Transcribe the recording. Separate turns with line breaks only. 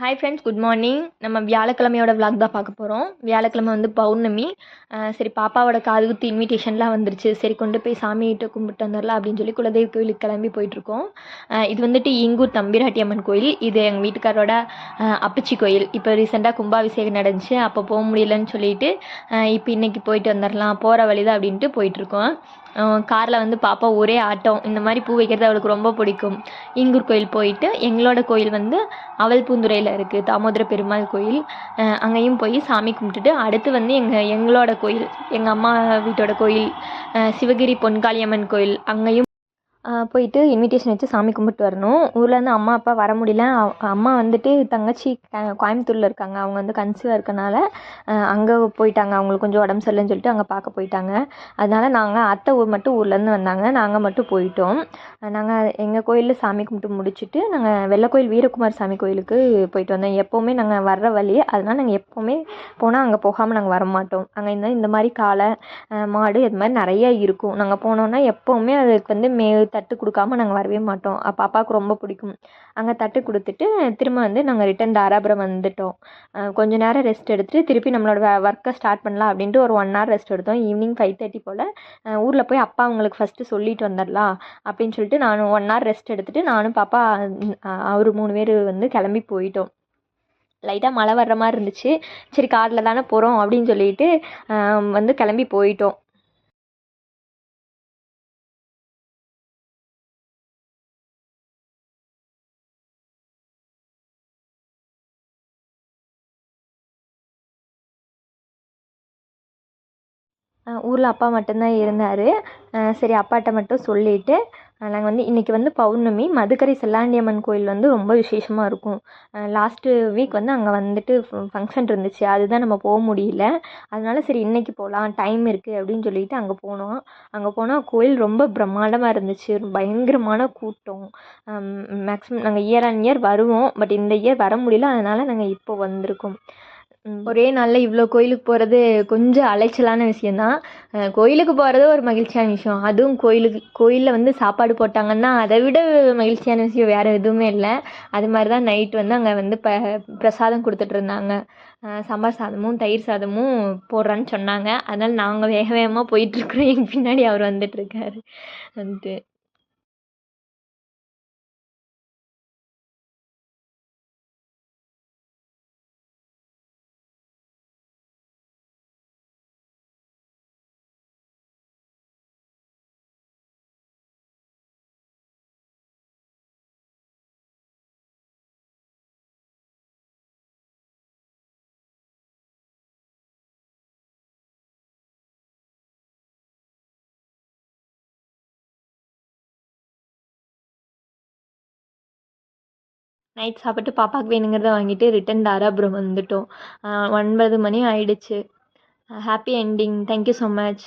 Hi friends good morning நம்ம வியாழக்கிழமையோட vlog தான் பார்க்க போகிறோம் வியாழக்கிழமை வந்து பௌர்ணமி. சரி பாப்பாவோட காது குத்து இன்விடேஷன்லாம் வந்துருச்சு. சரி கொண்டு போய் சாமிகிட்ட கும்பிட்டு வந்துடலாம் அப்படின்னு சொல்லி குலதெய்வ கோயிலுக்கு கிளம்பி போயிட்டுருக்கோம். இது வந்துட்டு இங்கூர் தம்பிராட்டி அம்மன் கோயில். இது எங்கள் வீட்டுக்காரோட அப்பச்சி கோயில். இப்போ ரீசெண்டாக கும்பாபிஷேகம் நடந்துச்சு. அப்போ போக முடியலன்னு சொல்லிட்டு இப்போ இன்னைக்கு போயிட்டு வந்துடலாம் போகிற வழி தான் அப்படின்ட்டு போயிட்டுருக்கோம். காரில் வந்து பாப்பா ஒரே ஆட்டம். இந்த மாதிரி பூ வைக்கிறது அவளுக்கு ரொம்ப பிடிக்கும். ஈங்கூர் கோயில் போயிட்டு எங்களோட கோயில் வந்து அவல் பூந்துறையில் இருக்குது தாமோதர பெருமாள் கோயில். அங்கேயும் போய் சாமி கும்பிட்டுட்டு அடுத்து வந்து எங்கள் எங்களோட கோயில் எங்கள் அம்மா வீட்டோட கோயில் சிவகிரி பொன்காளியம்மன் கோயில் அங்கேயும் போயிட்டு இன்விடேஷன் வச்சு சாமி கும்பிட்டு வரணும். ஊர்லேருந்து அம்மா அப்பா வர முடியல. அம்மா வந்துட்டு தங்கச்சி கோயம்புத்தூரில் இருக்காங்க. அவங்க வந்து கன்சீவாக இருக்கனால அங்கே போயிட்டாங்க. அவங்களுக்கு கொஞ்சம் உடம்பு சரியில்லைன்னு சொல்லிட்டு அங்கே பார்க்க போயிட்டாங்க. அதனால் நாங்கள் அத்தை ஊர் மட்டும் ஊர்லேருந்து வந்தாங்க. நாங்கள் மட்டும் போயிட்டோம். நாங்கள் எங்கள் கோயிலில் சாமி கும்பிட்டு முடிச்சுட்டு நாங்கள் வெள்ளக்கோயில் வீரகுமார் சாமி கோயிலுக்கு போயிட்டு வந்தோம். எப்போவுமே நாங்கள் வர்ற வழி அதனால் நாங்கள் எப்போவுமே போனால் அங்கே போகாமல் நாங்கள் வர மாட்டோம். அங்கே இந்த இந்த மாதிரி காளை மாடு இது மாதிரி நிறைய இருக்கும். நாங்கள் போனோன்னா எப்போவுமே அதுக்கு வந்து மே தட்டு கொடுக்காம நாங்கள் வரவே மாட்டோம். பாப்பாவுக்கு ரொம்ப பிடிக்கும். அங்கே தட்டு கொடுத்துட்டு திரும்ப வந்து நாங்கள் ரிட்டன் தாராபுரம் வந்துட்டோம். கொஞ்ச நேரம் ரெஸ்ட் எடுத்துட்டு திருப்பி நம்மளோட ஒர்க்கை ஸ்டார்ட் பண்ணலாம் அப்படின்ட்டு ஒரு ஒன் ஹவர் ரெஸ்ட் எடுத்தோம். ஈவினிங் ஃபைவ் தேர்ட்டி போல் ஊரில் போய் அப்பா அவங்களுக்கு ஃபஸ்ட்டு சொல்லிட்டு வந்துடலாம் அப்படின்னு சொல்லிட்டு நானும் ஒன் ஹவர் ரெஸ்ட் எடுத்துட்டு நானும் பாப்பா அவர் மூணு பேர் வந்து கிளம்பி போயிட்டோம். லைட்டாக மழை வர்ற மாதிரி இருந்துச்சு. சரி காரில் தானே போகிறோம் அப்படின்னு சொல்லிட்டு வந்து கிளம்பி போயிட்டோம். ஊரில் அப்பா மட்டும்தான் இருந்தார். சரி அப்பாட்ட மட்டும் சொல்லிவிட்டு நாங்கள் வந்து இன்றைக்கி வந்து பௌர்ணமி. மதுக்கரை செல்லாண்டியம்மன் கோயில் வந்து ரொம்ப விசேஷமாக இருக்கும். லாஸ்ட்டு வீக் வந்து அங்கே வந்துட்டு ஃபங்க்ஷன் இருந்துச்சு. அதுதான் நம்ம போக முடியல. அதனால சரி இன்றைக்கி போகலாம் டைம் இருக்குது அப்படின்னு சொல்லிட்டு அங்கே போனோம். அங்கே போனால் கோயில் ரொம்ப பிரம்மாண்டமாக இருந்துச்சு. பயங்கரமான கூட்டம். மேக்ஸிமம் நாங்கள் இயர் ஆன் இயர் வருவோம். பட் இந்த இயர் வர முடியல. அதனால் நாங்கள் இப்போ வந்திருக்கோம். ம், ஒரே நாளில் இவ்வளோ கோயிலுக்கு போகிறது கொஞ்சம் அலைச்சலான விஷயந்தான் அஹ் கோயிலுக்கு போகிறது ஒரு மகிழ்ச்சியான விஷயம். அதுவும் கோயிலுக்கு கோயிலில் வந்து சாப்பாடு போட்டாங்கன்னா அதை விட மகிழ்ச்சியான விஷயம் வேறு எதுவுமே இல்லை. அது மாதிரி தான் நைட் வந்து அங்கே வந்து ப பிரசாதம் கொடுத்துட்டு இருந்தாங்க. அஹ் சாம்பார் சாதமும் தயிர் சாதமும் போடுறான்னு சொன்னாங்க. அதனால் நாங்கள் வேக வேகமாக போயிட்டுருக்குறோம் எங்கள் பின்னாடி அவர் வந்துட்டுருக்காரு வந்துட்டு நைட் சாப்பிட்டு பாப்பாவுக்கு வேணுங்கிறத வாங்கிட்டு ரிட்டன் தாராபுரம் வந்துட்டோம். ஒன்பது மணி ஆயிடுச்சு. Happy ending thank you so much